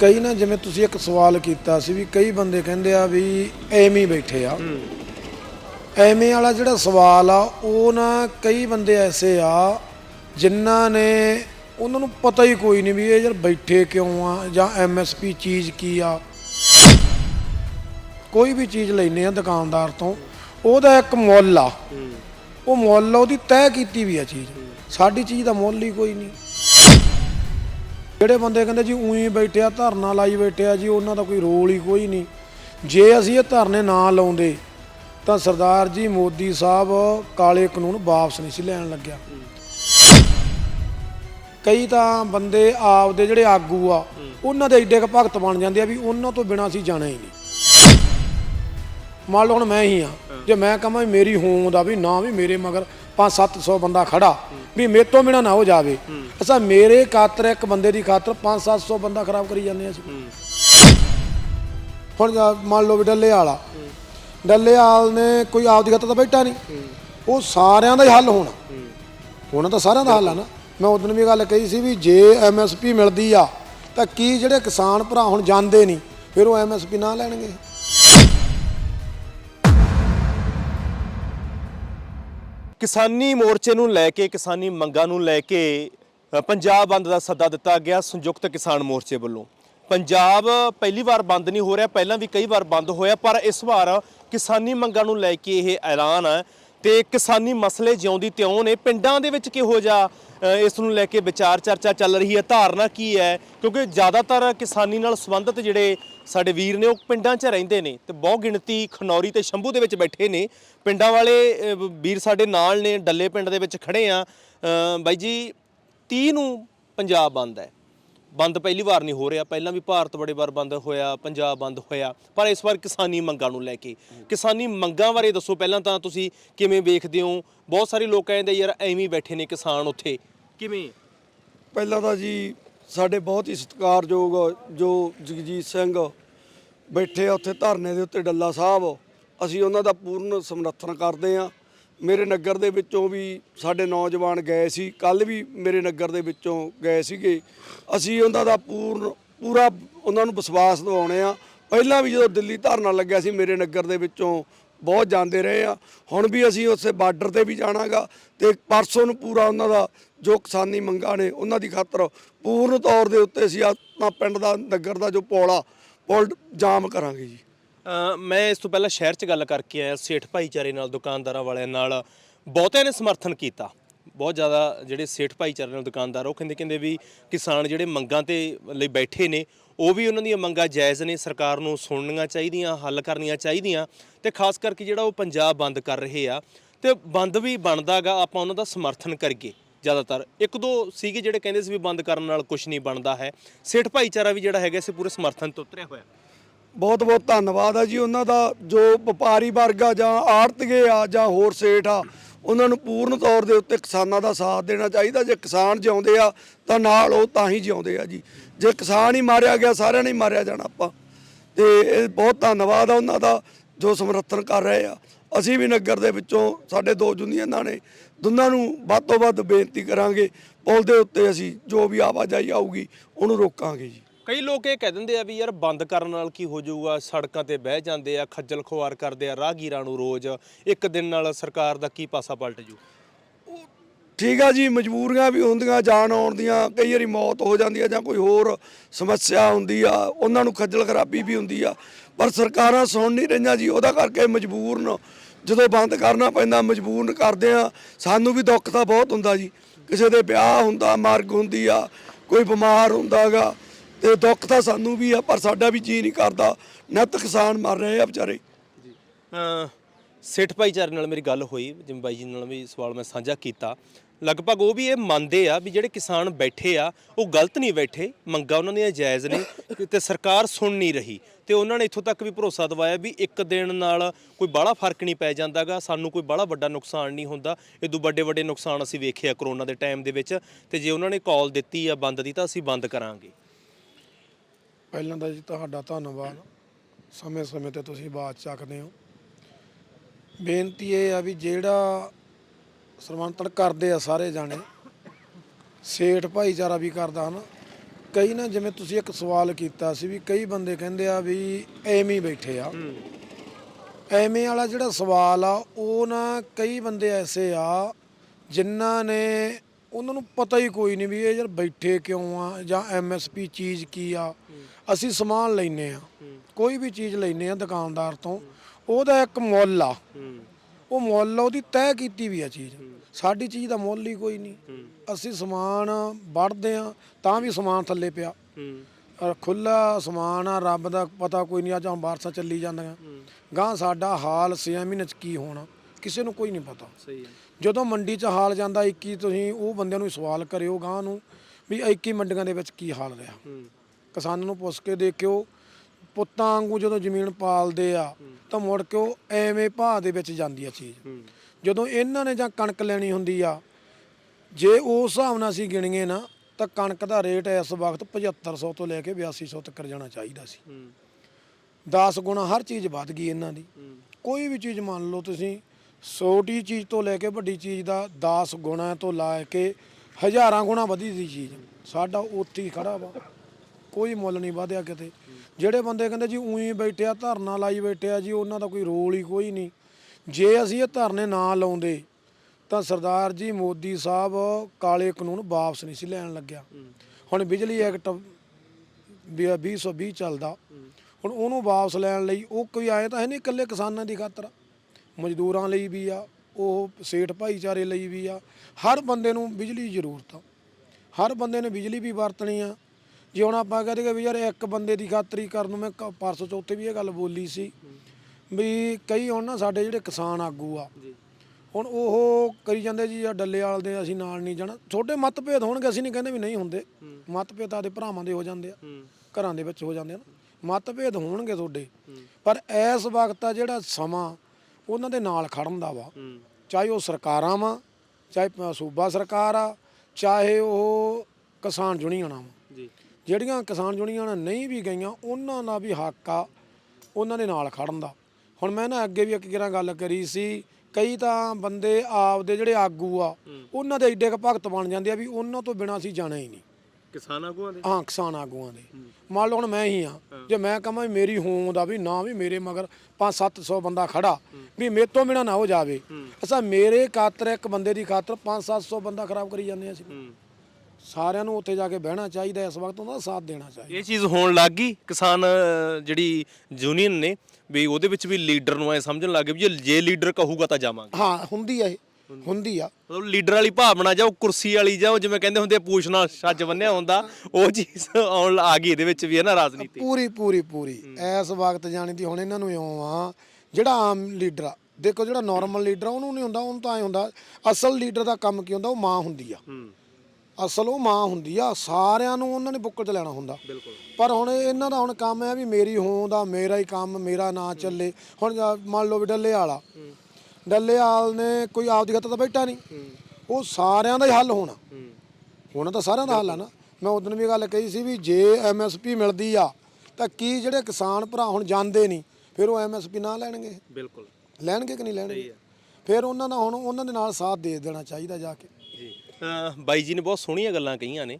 ਕਈ ਨਾ ਜਿਵੇਂ ਤੁਸੀਂ ਇੱਕ ਸਵਾਲ ਕੀਤਾ ਸੀ ਵੀ ਕਈ ਬੰਦੇ ਕਹਿੰਦੇ ਆ ਵੀ ਐਵੇਂ ਹੀ ਬੈਠੇ ਆ। ਐਵੇਂ ਵਾਲਾ ਜਿਹੜਾ ਸਵਾਲ ਆ ਉਹ ਨਾ ਕਈ ਬੰਦੇ ਐਸੇ ਆ ਜਿਨ੍ਹਾਂ ਨੇ ਉਹਨਾਂ ਨੂੰ ਪਤਾ ਹੀ ਕੋਈ ਨਹੀਂ ਵੀ ਇਹ ਯਾਰ ਬੈਠੇ ਕਿਉਂ ਆ ਜਾਂ ਐਮਐਸਪੀ ਚੀਜ਼ ਕੀ ਆ। ਕੋਈ ਵੀ ਚੀਜ਼ ਲੈਨੇ ਆ ਦੁਕਾਨਦਾਰ ਤੋਂ ਉਹਦਾ ਇੱਕ ਮੁੱਲ ਆ। ਉਹ ਮੁੱਲ ਉਹਦੀ ਤੈਅ ਕੀਤੀ ਵੀ ਆ ਚੀਜ਼। ਸਾਡੀ ਚੀਜ਼ ਦਾ ਮੁੱਲ ਹੀ ਕੋਈ ਨਹੀਂ। ਜਿਹੜੇ ਬੰਦੇ ਕਹਿੰਦੇ ਜੀ ਉਹੀ ਬੈਠੇ ਆ ਧਰਨਾ ਲਾਈ ਬੈਠੇ ਆ ਜੀ ਉਹਨਾਂ ਦਾ ਕੋਈ ਰੋਲ ਹੀ ਕੋਈ ਨਹੀਂ। ਜੇ ਅਸੀਂ ਇਹ ਧਰਨੇ ਨਾ ਲਾਉਂਦੇ ਤਾਂ ਸਰਦਾਰ ਜੀ ਮੋਦੀ ਸਾਹਿਬ ਕਾਲੇ ਕਾਨੂੰਨ ਵਾਪਸ ਨਹੀਂ ਸੀ ਲੈਣ ਲੱਗਿਆ। ਕਈ ਤਾਂ ਬੰਦੇ ਆਪਦੇ ਜਿਹੜੇ ਆਗੂ ਆ ਉਹਨਾਂ ਦੇ ਏਡੇ ਕੁ ਭਗਤ ਬਣ ਜਾਂਦੇ ਆ ਵੀ ਉਹਨਾਂ ਤੋਂ ਬਿਨਾਂ ਅਸੀਂ ਜਾਣਾ ਹੀ ਨਹੀਂ। ਮੰਨ ਲਓ ਹੁਣ ਮੈਂ ਹੀ ਆ ਜੇ ਮੈਂ ਕਹਾਂ ਮੇਰੀ ਹੋਂਦ ਆ ਵੀ ਨਾ ਵੀ ਮੇਰੇ ਮਗਰ 5-700 ਬੰਦਾ ਖੜਾ ਵੀ ਮੇਰੇ ਤੋਂ ਬਿਨਾਂ ਨਾ ਹੋ ਜਾਵੇ। ਅਸਾਂ ਮੇਰੇ ਖਾਤਰ ਇੱਕ ਬੰਦੇ ਦੀ ਖਾਤਰ 5-700 ਬੰਦਾ ਖਰਾਬ ਕਰੀ ਜਾਂਦੇ ਅਸੀਂ। ਹੁਣ ਮੰਨ ਲਓ ਵੀ ਡੱਲੇ ਵਾਲਾ। ਡੱਲੇ ਵਾਲ ਨੇ ਕੋਈ ਆਪਦੀ ਖਾਤਰ ਤਾਂ ਬੈਠਾ ਨਹੀਂ। ਉਹ ਸਾਰਿਆਂ ਦਾ ਹੀ ਹੱਲ ਹੋਣਾ। ਉਹਨਾਂ ਤਾਂ ਸਾਰਿਆਂ ਦਾ ਹੱਲ ਆ ਨਾ। ਮੈਂ ਉਦੋਂ ਵੀ ਗੱਲ ਕਹੀ ਸੀ ਵੀ ਜੇ ਐਮਐਸਪੀ ਮਿਲਦੀ ਆ ਤਾਂ ਕੀ ਜਿਹੜੇ ਕਿਸਾਨ ਭਰਾ ਹੁਣ ਜਾਂਦੇ ਨਹੀਂ ਫਿਰ ਉਹ ਐਮਐਸਪੀ ਨਾ ਲੈਣਗੇ? ਕਿਸਾਨੀ ਮੋਰਚੇ ਨੂੰ ਲੈ ਕੇ, ਕਿਸਾਨੀ ਮੰਗਾਂ ਨੂੰ ਲੈ ਕੇ ਪੰਜਾਬ ਬੰਦ ਦਾ ਸੱਦਾ ਦਿੱਤਾ ਗਿਆ ਸੰਯੁਕਤ ਕਿਸਾਨ ਮੋਰਚੇ ਵੱਲੋਂ। ਪੰਜਾਬ ਪਹਿਲੀ ਵਾਰ ਬੰਦ ਨਹੀਂ ਹੋ ਰਿਹਾ, ਪਹਿਲਾਂ ਵੀ ਕਈ ਵਾਰ ਬੰਦ ਹੋਇਆ, ਪਰ ਇਸ ਵਾਰ ਕਿਸਾਨੀ ਮੰਗਾਂ ਨੂੰ ਲੈ ਕੇ ਇਹ ਐਲਾਨ ਹੈ ਤੇ ਕਿਸਾਨੀ ਮਸਲੇ ਜਿਉਂਦੀ ਤਿਉਂ ਨੇ। ਪਿੰਡਾਂ ਦੇ ਵਿੱਚ ਕਿਹੋ ਜਿਹਾ ਇਸ ਨੂੰ ਲੈ ਕੇ ਵਿਚਾਰ ਚਰਚਾ ਚੱਲ ਰਹੀ ਹੈ, ਧਾਰਨਾ ਕੀ ਹੈ? ਕਿਉਂਕਿ ਜ਼ਿਆਦਾਤਰ ਕਿਸਾਨੀ ਨਾਲ ਸੰਬੰਧਿਤ ਜਿਹੜੇ ਸਾਡੇ ਵੀਰ ਨੇ, ਉਹ ਪਿੰਡਾਂ 'ਚ ਰਹਿੰਦੇ ਨੇ ਤੇ ਬਹੁ ਗਿਣਤੀ ਖਨੌਰੀ ਤੇ ਸ਼ੰਭੂ ਦੇ ਵਿੱਚ ਬੈਠੇ ਨੇ। ਪਿੰਡਾਂ ਵਾਲੇ ਵੀਰ ਸਾਡੇ ਨਾਲ ਨੇ, ਡੱਲੇ ਪਿੰਡ ਦੇ ਵਿੱਚ ਖੜੇ ਆ। ਬਾਈ ਜੀ 30 ਨੂੰ ਪੰਜਾਬ ਬੰਦ ਹੈ। ਬੰਦ ਪਹਿਲੀ ਵਾਰ ਨਹੀਂ ਹੋ ਰਿਹਾ। ਪਹਿਲਾਂ ਵੀ ਭਾਰਤ ਬੜੇ ਵਾਰ ਬੰਦ ਹੋਇਆ, ਪੰਜਾਬ ਬੰਦ ਹੋਇਆ। ਪਰ ਇਸ ਵਾਰ ਕਿਸਾਨੀ ਮੰਗਾਂ ਨੂੰ ਲੈ ਕੇ। ਕਿਸਾਨੀ ਮੰਗਾਂ ਬਾਰੇ ਦੱਸੋ ਪਹਿਲਾਂ ਤਾਂ ਤੁਸੀਂ, ਕਿਵੇਂ ਵੇਖਦੇ ਹੋ? ਬਹੁਤ ਸਾਰੇ ਲੋਕ ਕਹਿੰਦੇ ਯਾਰ, ਐਵੇਂ ਬੈਠੇ ਨੇ ਕਿਸਾਨ ਉੱਥੇ। ਕਿਵੇਂ? ਪਹਿਲਾਂ ਤਾਂ ਜੀ ਸਾਡੇ ਬਹੁਤ ਹੀ ਸਤਿਕਾਰਯੋਗ ਜੋ ਜਗਜੀਤ ਸਿੰਘ ਬੈਠੇ ਆ ਉੱਥੇ ਧਰਨੇ ਦੇ ਉੱਤੇ ਡੱਲਾ ਸਾਹਿਬ, ਅਸੀਂ ਉਹਨਾਂ ਦਾ ਪੂਰਨ ਸਮਰਥਨ ਕਰਦੇ ਆ। ਮੇਰੇ ਨਗਰ ਦੇ ਵਿੱਚੋਂ ਵੀ ਸਾਡੇ ਨੌਜਵਾਨ ਗਏ ਸੀ ਕੱਲ ਵੀ ਮੇਰੇ ਨਗਰ ਦੇ ਵਿੱਚੋਂ ਗਏ ਸੀਗੇ। ਅਸੀਂ ਉਹਨਾਂ ਦਾ ਪੂਰਨ, ਪੂਰਾ ਉਹਨਾਂ ਨੂੰ ਵਿਸ਼ਵਾਸ ਦਿਵਾਉਣੇ ਆ। ਪਹਿਲਾਂ ਵੀ ਜਦੋਂ ਦਿੱਲੀ ਧਰਨਾ ਲੱਗਿਆ ਸੀ ਮੇਰੇ ਨਗਰ ਦੇ ਵਿੱਚੋਂ ਬਹੁਤ ਜਾਂਦੇ ਰਹੇ ਆ। ਹੁਣ ਵੀ ਅਸੀਂ ਉਸੇ ਬਾਰਡਰ ਤੇ ਵੀ ਜਾਣਾਗਾ ਤੇ ਪਰਸੋਂ ਨੂੰ ਪੂਰਾ ਉਹਨਾਂ ਦਾ ਜੋ ਕਿਸਾਨੀ ਮੰਗਾਂ ਨੇ ਉਹਨਾਂ ਦੀ ਖਾਤਰ ਪੂਰਨ ਤੌਰ ਦੇ ਉੱਤੇ ਅਸੀਂ ਆਪਣਾ ਪਿੰਡ ਦਾ, ਨਗਰ ਦਾ ਜੋ ਪੋਲਾ ਪੁਲ ਜਾਮ ਕਰਾਂਗੇ ਜੀ। ਮੈਂ ਇਸ ਤੋਂ ਪਹਿਲਾਂ ਸ਼ਹਿਰ 'ਚ ਗੱਲ ਕਰਕੇ ਆਇਆ, ਸੇਠ ਭਾਈਚਾਰੇ ਨਾਲ, ਦੁਕਾਨਦਾਰਾਂ ਵਾਲਿਆਂ ਨਾਲ। ਬਹੁਤਿਆਂ ਨੇ ਸਮਰਥਨ ਕੀਤਾ। ਬਹੁਤ ਜ਼ਿਆਦਾ ਜਿਹੜੇ ਸੇਠ ਭਾਈਚਾਰੇ ਨਾਲ ਦੁਕਾਨਦਾਰ, ਉਹ ਕਹਿੰਦੇ ਕਹਿੰਦੇ ਵੀ ਕਿਸਾਨ ਜਿਹੜੇ ਮੰਗਾਂ ਤੇ ਲਈ ਬੈਠੇ ਨੇ, ਉਹ ਵੀ ਉਹਨਾਂ ਦੀਆਂ ਮੰਗਾਂ ਜਾਇਜ਼ ਨੇ, ਸਰਕਾਰ ਨੂੰ ਸੁਣਨੀਆਂ ਚਾਹੀਦੀਆਂ, ਹੱਲ ਕਰਨੀਆਂ ਚਾਹੀਦੀਆਂ ਤੇ ਖਾਸ ਕਰਕੇ ਜਿਹੜਾ ਉਹ ਪੰਜਾਬ ਬੰਦ ਕਰ ਰਹੇ ਆ ਤੇ ਬੰਦ ਵੀ ਬਣਦਾਗਾ, ਆਪਾਂ ਉਹਨਾਂ ਦਾ ਸਮਰਥਨ ਕਰੀਏ ਜ਼ਿਆਦਾਤਰ। ਇੱਕ ਦੋ ਸੀਗੇ ਜਿਹੜੇ ਕਹਿੰਦੇ ਸੀ ਵੀ ਬੰਦ ਕਰਨ ਨਾਲ ਕੁਝ ਨਹੀਂ ਬਣਦਾ ਹੈ। ਸੇਠ ਭਾਈਚਾਰਾ ਵੀ ਜਿਹੜਾ ਹੈਗਾ ਸੀ ਪੂਰੇ ਸਮਰਥਨ ਤੋਂ ਉਤਰਿਆ ਹੋਇਆ। ਬਹੁਤ ਬਹੁਤ ਧੰਨਵਾਦ ਆ ਜੀ ਉਹਨਾਂ ਦਾ, ਜੋ ਵਪਾਰੀ ਵਰਗ ਆ ਜਾਂ ਆੜਤੀਏ ਆ ਜਾਂ ਹੋਰ ਸੇਠ ਆ ਉਹਨਾਂ ਨੂੰ ਪੂਰਨ ਤੌਰ ਦੇ ਉੱਤੇ ਕਿਸਾਨਾਂ ਦਾ ਸਾਥ ਦੇਣਾ ਚਾਹੀਦਾ। ਜੇ ਕਿਸਾਨ ਜਿਉਂਦੇ ਆ, ਤਾਂ ਨਾਲ ਉਹ ਤਾਂ ਹੀ ਜਿਉਂਦੇ ਆ ਜੀ। ਜੇ ਕਿਸਾਨ ਹੀ ਮਾਰਿਆ ਗਿਆ, ਸਾਰਿਆਂ ਨੇ ਹੀ ਮਾਰਿਆ ਜਾਣਾ ਆਪਾਂ। ਤੇ ਇਹ ਬਹੁਤ ਧੰਨਵਾਦ ਆ ਉਹਨਾਂ ਦਾ, ਜੋ ਸਮਰਥਨ ਕਰ ਰਹੇ ਆ। ਅਸੀਂ ਵੀ ਨਗਰ ਦੇ ਵਿੱਚੋਂ ਸਾਡੇ ਦੋ ਯੂਨੀਅਨਾਂ ਨੇ, ਦੋਨਾਂ ਨੂੰ ਵੱਧ ਤੋਂ ਵੱਧ ਬੇਨਤੀ ਕਰਾਂਗੇ। ਪੁਲ ਦੇ ਉੱਤੇ ਅਸੀਂ ਜੋ ਵੀ ਆਵਾਜਾਈ ਆਊਗੀ, ਉਹਨੂੰ ਰੋਕਾਂਗੇ ਜੀ। ਕਈ ਲੋਕ ਇਹ ਕਹਿ ਦਿੰਦੇ ਆ ਵੀ ਯਾਰ ਬੰਦ ਕਰਨ ਨਾਲ ਕੀ ਹੋ ਜਾਊਗਾ? ਸੜਕਾਂ ਤੇ ਬਹਿ ਜਾਂਦੇ ਆ, ਖੱਜਲ ਖੁਆਰ ਕਰਦੇ ਆ, ਰਾਹਗੀਰਾਂ ਨੂੰ ਰੋਜ਼। ਇੱਕ ਦਿਨ ਨਾਲ ਸਰਕਾਰ ਦਾ ਕੀ ਪਾਸਾ ਪਲਟ ਜੂ? ਠੀਕ ਆ ਜੀ, ਮਜਬੂਰੀਆਂ ਵੀ ਹੁੰਦੀਆਂ ਜਾਣ ਆਉਣ ਦੀਆਂ, ਕਈ ਵਾਰੀ ਮੌਤ ਹੋ ਜਾਂਦੀ ਆ ਜਾਂ ਕੋਈ ਹੋਰ ਸਮੱਸਿਆ ਹੁੰਦੀ ਆ, ਉਹਨਾਂ ਨੂੰ ਖੱਜਲ ਖਰਾਬੀ ਵੀ ਹੁੰਦੀ ਆ। ਪਰ ਸਰਕਾਰਾਂ ਸੁਣ ਨਹੀਂ ਰਹੀਆਂ ਜੀ, ਉਹਦਾ ਕਰਕੇ ਮਜਬੂਰਨ ਜਦੋਂ ਬੰਦ ਕਰਨਾ ਪੈਂਦਾ, ਮਜਬੂਰਨ ਕਰਦੇ ਆ, ਸਾਨੂੰ ਵੀ ਦੁੱਖ ਤਾਂ ਬਹੁਤ ਹੁੰਦਾ ਜੀ। ਕਿਸੇ ਦੇ ਵਿਆਹ ਹੁੰਦਾ, ਮਰਗ ਹੁੰਦੀ ਆ, ਕੋਈ ਬਿਮਾਰ ਹੁੰਦਾਗਾ ਤੇ ਦੁੱਖ ਤਾਂ ਸਾਨੂੰ ਵੀ ਆ, ਪਰ ਸਾਡਾ ਵੀ ਜੀ ਨਹੀਂ ਕਰਦਾ। ਨਿੱਤ ਕਿਸਾਨ ਮਰ ਰਹੇ ਆ ਵਿਚਾਰੇ। ਅ ਸਿੱਠ ਭਾਈਚਾਰੇ ਨਾਲ ਮੇਰੀ ਗੱਲ ਹੋਈ, ਜਿਵੇਂ ਬਾਈ ਜੀ ਨਾਲ ਵੀ ਸਵਾਲ ਮੈਂ ਸਾਂਝਾ ਕੀਤਾ। ਲਗਭਗ ਉਹ ਵੀ ਇਹ ਮੰਨਦੇ ਆ ਵੀ ਜਿਹੜੇ ਕਿਸਾਨ ਬੈਠੇ ਆ, ਉਹ ਗਲਤ ਨਹੀਂ ਬੈਠੇ, ਮੰਗਾਂ ਉਹਨਾਂ ਦੀਆਂ ਜਾਇਜ਼ ਨੇ ਤੇ ਸਰਕਾਰ ਸੁਣ ਨਹੀਂ ਰਹੀ। ਤੇ ਉਹਨਾਂ ਨੇ ਇੱਥੋਂ ਤੱਕ ਵੀ ਭਰੋਸਾ ਦਿਵਾਇਆ ਵੀ ਇੱਕ ਦਿਨ ਨਾਲ ਕੋਈ ਬਾਹਲਾ ਫ਼ਰਕ ਨਹੀਂ ਪੈ ਜਾਂਦਾਗਾ, ਸਾਨੂੰ ਕੋਈ ਬਾਹਲਾ ਵੱਡਾ ਨੁਕਸਾਨ ਨਹੀਂ ਹੁੰਦਾ। ਇਦੋਂ ਵੱਡੇ ਵੱਡੇ ਨੁਕਸਾਨ ਅਸੀਂ ਵੇਖਿਆ ਕਰੋਨਾ ਦੇ ਟਾਈਮ ਦੇ ਵਿੱਚ। ਤੇ ਜੇ ਉਹਨਾਂ ਨੇ ਕਾਲ ਦਿੱਤੀ ਆ ਬੰਦ ਦੀ ਤਾਂ ਅਸੀਂ ਬੰਦ ਕਰਾਂਗੇ। ਪਹਿਲਾਂ ਤਾਂ ਜੀ ਤੁਹਾਡਾ ਧੰਨਵਾਦ। ਸਮੇਂ-ਸਮੇਂ ਤੇ ਤੁਸੀਂ ਬਾਤ ਚੱਕਦੇ ਹੋ। ਬੇਨਤੀ ਇਹ ਆ ਵੀ ਜਿਹੜਾ ਸਰਵੰਤਨ ਕਰਦੇ ਆ ਸਾਰੇ ਜਾਣੇ ਸੇਠ ਭਾਈਚਾਰਾ ਵੀ ਕਰਦਾ ਹਨ। ਕਈ ਨਾ ਜਿਵੇਂ ਤੁਸੀਂ ਇੱਕ ਸਵਾਲ ਕੀਤਾ ਸੀ ਵੀ ਕਈ ਬੰਦੇ ਕਹਿੰਦੇ ਆ ਵੀ ਐਵੇਂ ਹੀ ਬੈਠੇ ਆ। ਐਵੇਂ ਵਾਲਾ ਜਿਹੜਾ ਸਵਾਲ ਆ ਉਹ ਨਾ ਕਈ ਬੰਦੇ ਐਸੇ ਆ ਜਿਨ੍ਹਾਂ ਨੇ ਉਹਨਾਂ ਨੂੰ ਪਤਾ ਹੀ ਕੋਈ ਨਹੀਂ ਵੀ ਇਹ ਯਾਰ ਬੈਠੇ ਕਿਉਂ ਆ ਜਾਂ ਐਮਐਸਪੀ ਚੀਜ਼ ਕੀ ਆ। ਅਸੀਂ ਸਮਾਨ ਲੈਨੇ ਆ ਕੋਈ ਵੀ ਚੀਜ਼ ਲੈਨੇ ਆ ਦੁਕਾਨਦਾਰ ਤੋਂ ਉਹਦਾ ਇੱਕ ਮੁੱਲ ਆ। ਉਹ ਮੁੱਲ ਉਹਦੀ ਤੈਅ ਕੀਤੀ ਵੀ ਆ ਚੀਜ਼। ਸਾਡੀ ਚੀਜ਼ ਦਾ ਮੁੱਲ ਹੀ ਕੋਈ ਨਹੀਂ। ਅਸੀਂ ਸਮਾਨ ਵੜਦੇ ਆ ਤਾਂ ਵੀ ਸਮਾਨ ਥੱਲੇ ਪਿਆ। ਖੁੱਲਾ ਸਮਾਨ ਆ ਰੱਬ ਦਾ ਪਤਾ ਕੋਈ ਨਹੀਂ ਅੱਜ ਹੁਣ ਬਾਰਸਾਂ ਚੱਲੀ ਜਾਂਦੀਆਂ। ਗਾਂ ਸਾਡਾ ਹਾਲ 6 ਮਹੀਨੇ ਚ ਕੀ ਹੋਣਾ। ਕਿਸੇ ਨੂੰ ਕੋਈ ਨਹੀਂ ਪਤਾ। ਸਹੀ ਹੈ। ਜਦੋਂ ਮੰਡੀ ਚ ਹਾਲ ਜਾਂਦਾ 21 ਤੁਸੀਂ ਉਹ ਬੰਦਿਆਂ ਨੂੰ ਸਵਾਲ ਕਰਿਓ ਗਾਂ ਨੂੰ ਵੀ 21 ਮੰਡੀਆਂ ਦੇ ਵਿੱਚ ਕੀ ਹਾਲ ਰਿਹਾ। ਕਿਸਾਨਾਂ ਨੂੰ ਪੁੱਛ ਕੇ ਦੇਖਿਓ ਪੁੱਤਾਂ ਵਾਂਗੂ ਜਦੋਂ ਜ਼ਮੀਨ ਪਾਲਦੇ ਆ ਤਾਂ ਮੁੜ ਕੇ ਉਹ ਐਵੇਂ ਭਾਅ ਦੇ ਵਿੱਚ ਜਾਂਦੀ ਆ ਚੀਜ਼। ਜਦੋਂ ਇਹਨਾਂ ਨੇ ਜਾਂ ਕਣਕ ਲੈਣੀ ਹੁੰਦੀ ਆ ਜੇ ਉਸ ਹਿਸਾਬ ਨਾਲ ਅਸੀਂ ਗਿਣੀਏ ਨਾ ਤਾਂ ਕਣਕ ਦਾ ਰੇਟ ਇਸ ਵਕਤ 7500 ਤੋਂ ਲੈ ਕੇ 8200 ਤੱਕ ਜਾਣਾ ਚਾਹੀਦਾ ਸੀ। 10 ਗੁਣਾ ਹਰ ਚੀਜ਼ ਵੱਧ ਗਈ ਇਹਨਾਂ ਦੀ। ਕੋਈ ਵੀ ਚੀਜ਼ ਮੰਨ ਲਓ ਤੁਸੀਂ ਛੋਟੀ ਚੀਜ਼ ਤੋਂ ਲੈ ਕੇ ਵੱਡੀ ਚੀਜ਼ ਦਾ 10 ਗੁਣਾ ਤੋਂ ਲਾ ਕੇ ਹਜ਼ਾਰਾਂ ਗੁਣਾ ਵਧੀ ਦੀ ਚੀਜ਼। ਸਾਡਾ ਉੱਥੇ ਹੀ ਖੜਾ ਵਾ। ਕੋਈ ਮੁੱਲ ਨਹੀਂ ਵਧਿਆ ਕਿਤੇ। ਜਿਹੜੇ ਬੰਦੇ ਕਹਿੰਦੇ ਜੀ ਉਹੀ ਬੈਠਿਆ, ਧਰਨਾ ਲਾਈ ਬੈਠਿਆ ਜੀ, ਉਹਨਾਂ ਦਾ ਕੋਈ ਰੋਲ ਹੀ ਕੋਈ ਨਹੀਂ। ਜੇ ਅਸੀਂ ਇਹ ਧਰਨੇ ਨਾ ਲਾਉਂਦੇ, ਤਾਂ ਸਰਦਾਰ ਜੀ ਮੋਦੀ ਸਾਹਿਬ ਕਾਲੇ ਕਾਨੂੰਨ ਵਾਪਸ ਨਹੀਂ ਸੀ ਲੈਣ ਲੱਗਿਆ। ਹੁਣ ਬਿਜਲੀ ਐਕਟ ਵੀ 2020 ਚੱਲਦਾ। ਹੁਣ ਉਹਨੂੰ ਵਾਪਸ ਲੈਣ ਲਈ ਉਹ ਕੋਈ ਆਏ ਤਾਂ ਹੈ ਨਹੀਂ ਇਕੱਲੇ ਕਿਸਾਨਾਂ ਦੀ ਖਾਤਰ। ਮਜ਼ਦੂਰਾਂ ਲਈ ਵੀ ਆ ਉਹ ਸੇਠ ਭਾਈਚਾਰੇ ਲਈ ਵੀ ਆ। ਹਰ ਬੰਦੇ ਨੂੰ ਬਿਜਲੀ ਜ਼ਰੂਰਤ ਆ। ਹਰ ਬੰਦੇ ਨੇ ਬਿਜਲੀ ਵੀ ਵਰਤਣੀ ਆ। ਜੇ ਹੁਣ ਆਪਾਂ ਕਹਦੇ ਵੀ ਯਾਰ ਇੱਕ ਬੰਦੇ ਦੀ ਖਾਤਰ ਕਰਨ ਨੂੰ ਮੈਂ ਕ- ਪਰਸੋਂ ਚੌਥੇ ਵੀ ਇਹ ਗੱਲ ਬੋਲੀ ਸੀ ਵੀ ਕਈ ਹੁਣ ਨਾ ਸਾਡੇ ਜਿਹੜੇ ਕਿਸਾਨ ਆਗੂ ਆ ਹੁਣ ਉਹ ਕਰੀ ਜਾਂਦੇ ਜੀ ਆ ਡੱਲੇ ਵਾਲ ਦੇ ਅਸੀਂ ਨਾਲ ਨਹੀਂ ਜਾਣਾ। ਛੋਟੇ ਮਤਭੇਦ ਹੋਣਗੇ ਅਸੀਂ ਨਹੀਂ ਕਹਿੰਦੇ ਵੀ ਨਹੀਂ ਹੁੰਦੇ। ਮਤਭੇਦ ਆਦੇ ਭਰਾਵਾਂ ਦੇ ਹੋ ਜਾਂਦੇ ਆ ਘਰਾਂ ਦੇ ਵਿੱਚ ਹੋ ਜਾਂਦੇ ਆ ਨਾ। ਮਤਭੇਦ ਹੋਣਗੇ ਤੁਹਾਡੇ। ਪਰ ਇਸ ਵਕਤ ਆ ਜਿਹੜਾ ਸਮਾਂ ਉਹਨਾਂ ਦੇ ਨਾਲ ਖੜਨ ਦਾ ਵਾ। ਚਾਹੇ ਉਹ ਸਰਕਾਰਾਂ ਵਾ ਚਾਹੇ ਸੂਬਾ ਸਰਕਾਰ ਆ ਚਾਹੇ ਉਹ ਕਿਸਾਨ ਯੂਨੀਅਨਾਂ ਵਾ। ਜੀ। ਜਿਹੜੀਆਂ ਕਿਸਾਨ ਯੂਨੀਅਨਾਂ ਨਹੀਂ ਵੀ ਗਈਆਂ ਉਹਨਾਂ ਦਾ ਵੀ ਹੱਕ ਆ ਉਹਨਾਂ ਦੇ ਨਾਲ ਖੜਨ ਦਾ। ਹੁਣ ਮੈਂ ਨਾ ਅੱਗੇ ਵੀ ਇੱਕ ਕਿਰਾਂ ਗੱਲ ਕਰੀ ਸੀ ਕਈ ਤਾਂ ਬੰਦੇ ਆਪਦੇ ਜਿਹੜੇ ਆਗੂ ਆ ਉਹਨਾਂ ਦੇ ਏਡੇ ਕੁ ਭਗਤ ਬਣ ਜਾਂਦੇ ਆ ਵੀ ਉਹਨਾਂ ਤੋਂ ਬਿਨਾਂ ਅਸੀਂ ਜਾਣਾ ਹੀ ਨਹੀਂ। ਕਿਸਾਨ ਆਗੂਆਂ ਦੇ ਹਾਂ ਕਿਸਾਨ ਆਗੂਆਂ ਦੇ ਮੰਨ ਲਓ ਹੁਣ ਮੈਂ ਹੀ ਆ ਜੇ ਮੈਂ ਕਹਾਂ ਵੀ ਮੇਰੀ ਹੋਂਦ ਆ ਵੀ ਨਾ ਵੀ ਮੇਰੇ ਮਗਰ 5-700 ਬੰਦਾ ਖੜਾ ਵੀ ਮੇਰੇ ਤੋਂ ਬਿਨਾਂ ਨਾ ਹੋ ਜਾਵੇ। ਅਸਾਂ ਮੇਰੇ ਖਾਤਰ ਇੱਕ ਬੰਦੇ ਦੀ ਖਾਤਰ 5-700 ਬੰਦਾ ਖਰਾਬ ਕਰੀ ਜਾਂਦੇ ਅਸੀਂ। ਸਾਰਿਆਂ ਨੂੰ ਉੱਥੇ ਜਾ ਕੇ ਬਹਿਣਾ ਚਾਹੀਦਾ ਇਸ ਵਕਤ ਉਹਨਾਂ ਦਾ ਸਾਥ ਦੇਣਾ ਚਾਹੀਦਾ। ਇਹ ਚੀਜ਼ ਹੋਣ ਲੱਗ ਗਈ। ਕਿਸਾਨ ਜਿਹੜੀ ਯੂਨੀਅਨ ਨੇ ਵੀ ਉਹਦੇ ਵਿੱਚ ਵੀ ਲੀਡਰ ਨੂੰ ਐ ਸਮਝਣ ਲੱਗ ਗਏ ਵੀ ਜੇ- ਜੇ ਲੀਡਰ ਕਹੂਗਾ ਤਾਂ ਜਾਵਾਂਗੇ। ਹਾਂ ਹੁੰਦੀ ਆ ਇਹ। ਹੁੰਦੀ ਆ। ਮਤਲਬ ਲੀਡਰ ਵਾਲੀ ਭਾਵਨਾ ਜਾਂ ਉਹ ਕੁਰਸੀ ਵਾਲੀ ਜਾਂ ਉਹ ਜਿਵੇਂ ਕਹਿੰਦੇ ਹੁੰਦੇ ਆ, ਪੂਛ ਨਾਲ ਛੱਜ ਬੰਨਿਆ ਹੁੰਦਾ ਉਹ ਚੀਜ਼ ਆਉਣ ਆ ਗਈ ਇਹਦੇ ਵਿੱਚ ਵੀ ਹੈ ਨਾ ਰਾਜਨੀਤੀ। ਪੂਰੀ ਪੂਰੀ ਪੂਰੀ। ਇਸ ਵਕਤ ਜਾਣੀ ਦੀ ਹੁਣ ਇਹਨਾਂ ਨੂੰ ਇਉਂ ਆ ਜਿਹੜਾ ਆਮ ਲੀਡਰ ਆ ਦੇਖੋ ਜਿਹੜਾ ਨਾਰਮਲ ਲੀਡਰ ਆ ਉਹਨੂੰ ਨਹੀਂ ਹੁੰਦਾ ਉਹਨੂੰ ਤਾਂ ਐ ਹੁੰਦਾ ਅਸਲ ਲੀਡਰ ਦਾ ਕੰਮ ਕੀ ਹੁੰਦਾ ਉਹ ਮਾਂ ਹੁੰਦੀ ਆ। ਹੂੰ। ਅਸਲ ਉਹ ਮਾਂ ਹੁੰਦੀ ਆ ਸਾਰਿਆਂ ਨੂੰ ਉਹਨਾਂ ਨੇ ਬੁੱਕਲ ਚ ਲੈਣਾ ਹੁੰਦਾ। ਬਿਲਕੁਲ। ਪਰ ਹੁਣ ਇਹਨਾਂ ਦਾ ਹੁਣ ਕੰਮ ਹੈ ਵੀ ਮੇਰੀ ਹੋਂਦ ਆ ਮੇਰਾ ਹੀ ਕੰਮ ਮੇਰਾ ਨਾਂ ਚੱਲੇ। ਹੁਣ ਜਾਂ ਮੰਨ ਲਓ ਵੀ ਡੱਲੇ ਵਾਲਾ ਡੱਲੇ ਵਾਲ ਨੇ ਕੋਈ ਆਪਦੀ ਗੱਤ ਤਾਂ ਬੈਠਾ ਨਹੀਂ। ਉਹ ਸਾਰਿਆਂ ਦਾ ਹੀ ਹੱਲ ਹੋਣਾ। ਹੋਣਾ ਤਾਂ ਸਾਰਿਆਂ ਦਾ ਹੱਲ ਆ ਨਾ। ਮੈਂ ਉਦੋਂ ਵੀ ਗੱਲ ਕਹੀ ਸੀ ਵੀ ਜੇ ਐਮਐਸਪੀ ਮਿਲਦੀ ਆ ਤਾਂ ਕੀ ਜਿਹੜੇ ਕਿਸਾਨ ਭਰਾ ਹੁਣ ਜਾਂਦੇ ਨਹੀਂ ਫਿਰ ਉਹ ਐਮਐਸਪੀ ਨਾ ਲੈਣਗੇ? ਬਿਲਕੁਲ। ਲੈਣਗੇ ਕਿ ਨਹੀਂ ਲੈਣਗੇ? ਫਿਰ ਉਹਨਾਂ ਦਾ ਹੁਣ ਉਹਨਾਂ ਦੇ ਨਾਲ ਸਾਥ ਦੇ ਦੇਣਾ ਚਾਹੀਦਾ ਜਾ ਕੇ। ਜੀ। ਬਾਈ ਜੀ ਨੇ ਬਹੁਤ ਸੋਹਣੀਆਂ ਗੱਲਾਂ ਕਹੀਆਂ ਨੇ।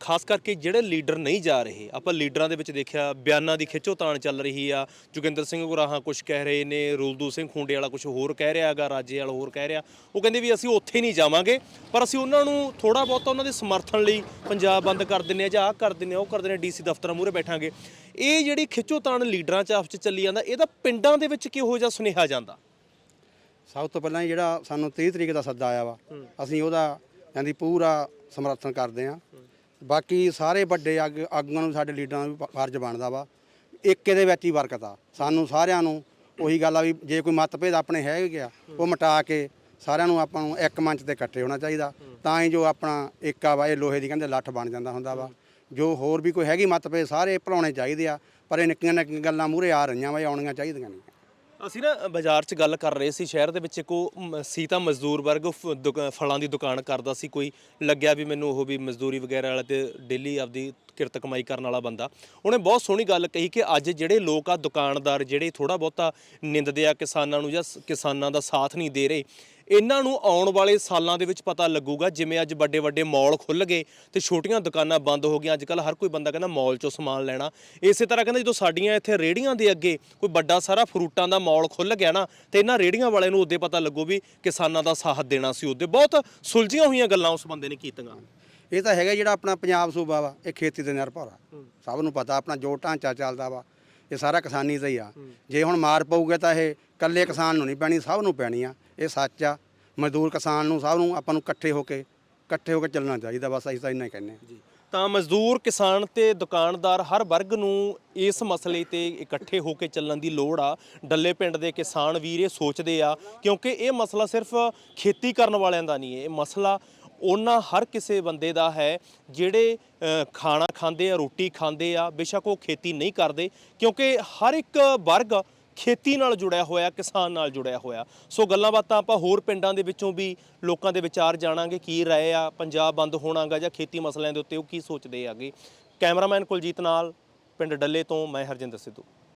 ਖਾਸ ਕਰਕੇ ਜਿਹੜੇ ਲੀਡਰ ਨਹੀਂ ਜਾ ਰਹੇ ਆਪਾਂ ਲੀਡਰਾਂ ਦੇ ਵਿੱਚ ਦੇਖਿਆ ਬਿਆਨਾਂ ਦੀ ਖਿੱਚੋਤਾਣ ਚੱਲ ਰਹੀ ਆ ਜੋਗਿੰਦਰ ਸਿੰਘ ਗੁਰਾਹਾਂ ਕੁਝ ਕਹਿ ਰਹੇ ਨੇ ਰੂਲਦੂ ਸਿੰਘ ਖੁੰਡੇ ਵਾਲਾ ਕੁਝ ਹੋਰ ਕਹਿ ਰਿਹਾ ਹੈਗਾ ਰਾਜੇ ਵਾਲਾ ਹੋਰ ਕਹਿ ਰਿਹਾ ਉਹ ਕਹਿੰਦੇ ਵੀ ਅਸੀਂ ਉੱਥੇ ਨਹੀਂ ਜਾਵਾਂਗੇ ਪਰ ਅਸੀਂ ਉਹਨਾਂ ਨੂੰ ਥੋੜਾ ਬਹੁਤ ਉਹਨਾਂ ਦੇ ਸਮਰਥਨ ਲਈ ਪੰਜਾਬ ਬੰਦ ਕਰ ਦਿੰਨੇ ਆ ਜਾਂ ਆਹ ਕਰ ਦਿੰਨੇ ਆ ਉਹ ਕਰ ਦਿੰਨੇ ਡੀਸੀ ਦਫ਼ਤਰਾਂ ਮੂਹਰੇ ਬੈਠਾਂਗੇ। ਇਹ ਜਿਹੜੀ ਖਿੱਚੋਤਾਣ ਲੀਡਰਾਂ 'ਚ ਆਪਸ 'ਚ ਚੱਲੀ ਜਾਂਦਾ ਇਹਦਾ ਪਿੰਡਾਂ ਦੇ ਵਿੱਚ ਕਿਹੋ ਜਿਹਾ ਸੁਨੇਹਾ ਜਾਂਦਾ? ਸਭ ਤੋਂ ਪਹਿਲਾਂ ਜਿਹੜਾ ਸਾਨੂੰ 30 ਤਰੀਕ ਦਾ ਸੱਦਾ ਆਇਆ ਵਾ ਅਸੀਂ ਉਹਦਾ ਜਾਂਦੀ ਪੂਰਾ ਸਮਰਥਨ ਕਰਦੇ ਆ ਬਾਕੀ ਸਾਰੇ ਵੱਡੇ ਆਗ- ਆਗੂਆਂ ਨੂੰ ਸਾਡੇ ਲੀਡਰਾਂ ਨੂੰ ਵੀ ਪ- ਫਰਜ਼ ਬਣਦਾ ਵਾ। ਏਕੇ ਦੇ ਵਿੱਚ ਹੀ ਬਰਕਤ ਆ ਸਾਨੂੰ ਸਾਰਿਆਂ ਨੂੰ ਉਹੀ ਗੱਲ ਆ ਵੀ ਜੇ ਕੋਈ ਮਤਭੇਦ ਆਪਣੇ ਹੈਗੇ ਆ ਉਹ ਮਿਟਾ ਕੇ ਸਾਰਿਆਂ ਨੂੰ ਆਪਾਂ ਨੂੰ ਇੱਕ ਮੰਚ ਤੇ ਇਕੱਠੇ ਹੋਣਾ ਚਾਹੀਦਾ। ਤਾਂ ਹੀ ਜੋ ਆਪਣਾ ਏਕਾ ਵਾ, ਇਹ ਲੋਹੇ ਦੀ ਕਹਿੰਦੇ ਲੱਠ ਬਣ ਜਾਂਦਾ ਹੁੰਦਾ ਵਾ। ਜੋ ਹੋਰ ਵੀ ਕੋਈ ਹੈਗੀ ਮਤਭੇਦ, ਸਾਰੇ ਭੁਲਾਉਣੇ ਚਾਹੀਦੇ ਆ, ਪਰ ਇਹ ਨਿੱਕੀਆਂ ਨਿੱਕੀਆਂ ਗੱਲਾਂ ਮੂਹਰੇ ਆ ਰਹੀਆਂ ਵਾ, ਇਹ ਆਉਣੀਆਂ ਚਾਹੀਦੀਆਂ ਨੇ। ਅਸੀਂ ਨਾ ਬਾਜ਼ਾਰ 'ਚ ਗੱਲ ਕਰ ਰਹੇ ਸੀ, ਸ਼ਹਿਰ ਦੇ ਵਿੱਚ ਇੱਕ ਉਹ ਮ- ਸੀ ਤਾਂ ਮਜ਼ਦੂਰ ਵਰਗ ਫ- ਦੁਕਾ- ਫਲਾਂ ਦੀ ਦੁਕਾਨ ਕਰਦਾ ਸੀ, ਕੋਈ ਲੱਗਿਆ ਵੀ ਮੈਨੂੰ ਉਹ ਵੀ ਮਜ਼ਦੂਰੀ ਵਗੈਰਾ ਵਾਲਾ ਤੇ ਡੇਲੀ ਆਪਦੀ ਕਿਰਤ ਕਮਾਈ ਕਰਨ ਵਾਲਾ ਬੰਦਾ। ਉਹਨੇ ਬਹੁਤ ਸੋਹਣੀ ਗੱਲ ਕਹੀ ਕਿ ਅੱਜ ਜਿਹੜੇ ਲੋਕ ਆ ਦੁਕਾਨਦਾਰ, ਜਿਹੜੇ ਥੋੜਾ ਬਹੁਤਾ ਨਿੰਦਦੇ ਆ ਕਿਸਾਨਾਂ ਨੂੰ ਜਾਂ ਸ- ਕਿਸਾਨਾਂ ਦਾ ਸਾਥ ਨਹੀਂ ਦੇ ਰਹੇ ਇਹਨਾਂ ਨੂੰ ਆਉਣ ਵਾਲੇ ਸਾਲਾਂ ਦੇ ਵਿੱਚ ਪਤਾ ਲੱਗੂਗਾ, ਜਿਵੇਂ ਅੱਜ ਵੱਡੇ ਵੱਡੇ ਮਾਲ ਖੁੱਲ ਗਏ ਤੇ ਛੋਟੀਆਂ ਦੁਕਾਨਾਂ ਬੰਦ ਹੋ ਗਈਆਂ। ਅੱਜ ਕੱਲ ਹਰ ਕੋਈ ਬੰਦਾ ਕਹਿੰਦਾ ਮਾਲ ਚੋਂ ਸਮਾਨ ਲੈਣਾ। ਇਸੇ ਤਰ੍ਹਾਂ ਕਹਿੰਦਾ ਜਦੋਂ ਸਾਡੀਆਂ ਇੱਥੇ ਰੇੜੀਆਂ ਦੇ ਅੱਗੇ ਕੋਈ ਵੱਡਾ ਸਾਰਾ ਫਰੂਟਾਂ ਦਾ ਮਾਲ ਖੁੱਲ ਗਿਆ ਨਾ, ਤੇ ਇਹਨਾਂ ਰੇੜੀਆਂ ਵਾਲਿਆਂ ਨੂੰ ਉਹਦੇ ਪਤਾ ਲੱਗੂ ਵੀ ਕਿਸਾਨਾਂ ਦਾ ਸਾਥ ਦੇਣਾ ਸੀ ਉਹਦੇ। ਬਹੁਤ ਸੁਲਝੀਆਂ ਹੋਈਆਂ ਗੱਲਾਂ ਉਸ ਬੰਦੇ ਨੇ ਕੀਤੀਆਂ। ਇਹ ਤਾਂ ਹੈਗਾ ਜਿਹੜਾ ਆਪਣਾ ਪੰਜਾਬ ਸੂਬਾ ਵਾ, ਇਹ ਖੇਤੀ ਤੇ ਨਿਰਭਰ ਆ। ਸਭ ਨੂੰ ਪਤਾ, ਆਪਣਾ ਜੋ ਢਾਂਚਾ ਚੱਲਦਾ ਵਾ ਇਹ ਸਾਰਾ ਕਿਸਾਨੀ ਤੇ ਹੀ ਆ। ਜੇ ਹੁਣ ਮਾਰ ਪਊਗਾ ਤਾਂ ਇਹ ਇਕੱਲੇ ਕਿਸਾਨ ਨੂੰ ਨਹੀਂ ਪੈਣੀ ਸਭ ਨੂੰ ਪੈਣੀ ਆ। ਇਹ ਸੱਚ ਆ। ਮਜ਼ਦੂਰ ਕਿਸਾਨ ਨੂੰ ਸਭ ਨੂੰ ਆਪਾਂ ਨੂੰ ਇਕੱਠੇ ਹੋ ਕੇ ਇਕੱਠੇ ਹੋ ਕੇ ਚੱਲਣਾ ਚਾਹੀਦਾ ਬਸ ਅਸੀਂ ਤਾਂ ਇੰਨਾ ਹੀ ਕਹਿੰਦੇ ਹਾਂ ਤਾਂ ਮਜ਼ਦੂਰ ਕਿਸਾਨ ਤੇ ਦੁਕਾਨਦਾਰ ਹਰ ਵਰਗ ਨੂੰ ਇਸ ਮਸਲੇ ਤੇ ਇਕੱਠੇ ਹੋ ਕੇ ਚੱਲਣ ਦੀ ਲੋੜ ਆ। ਡੱਲੇ ਪਿੰਡ ਦੇ ਕਿਸਾਨ ਵੀਰ ਇਹ ਸੋਚਦੇ ਆ ਕਿਉਂਕਿ ਇਹ ਮਸਲਾ ਸਿਰਫ ਖੇਤੀ ਕਰਨ ਵਾਲਿਆਂ ਦਾ ਨਹੀਂ ਹੈ ਇਹ ਮਸਲਾ ਉਹਨਾਂ ਹਰ ਕਿਸੇ ਬੰਦੇ ਦਾ ਹੈ ਜਿਹੜੇ ਖਾਣਾ ਖਾਂਦੇ ਆ, ਰੋਟੀ ਖਾਂਦੇ ਆ, ਬੇਸ਼ੱਕ ਉਹ ਖੇਤੀ ਨਹੀਂ ਕਰਦੇ, ਕਿਉਂਕਿ ਹਰ ਇੱਕ ਵਰਗ ਖੇਤੀ ਨਾਲ ਜੁੜਿਆ ਹੋਇਆ, ਕਿਸਾਨ ਨਾਲ ਜੁੜਿਆ ਹੋਇਆ। ਸੋ ਗੱਲਾਂ ਬਾਤਾਂ ਆਪਾਂ ਹੋਰ ਪਿੰਡਾਂ ਦੇ ਵਿੱਚੋਂ ਵੀ ਲੋਕਾਂ ਦੇ ਵਿਚਾਰ ਜਾਣਾਂਗੇ, ਕੀ ਰਾਏ ਆ, ਪੰਜਾਬ ਬੰਦ ਹੋਣਾਗਾ ਜਾਂ ਖੇਤੀ ਮਸਲਿਆਂ ਦੇ ਉੱਤੇ ਉਹ ਕੀ ਸੋਚਦੇ ਆਗੇ। ਕੈਮਰਾਮੈਨ ਕੁਲਜੀਤ ਨਾਲ, ਪਿੰਡ ਡੱਲੇ ਤੋਂ ਮੈਂ ਹਰਜਿੰਦਰ ਸਿੱਧੂ।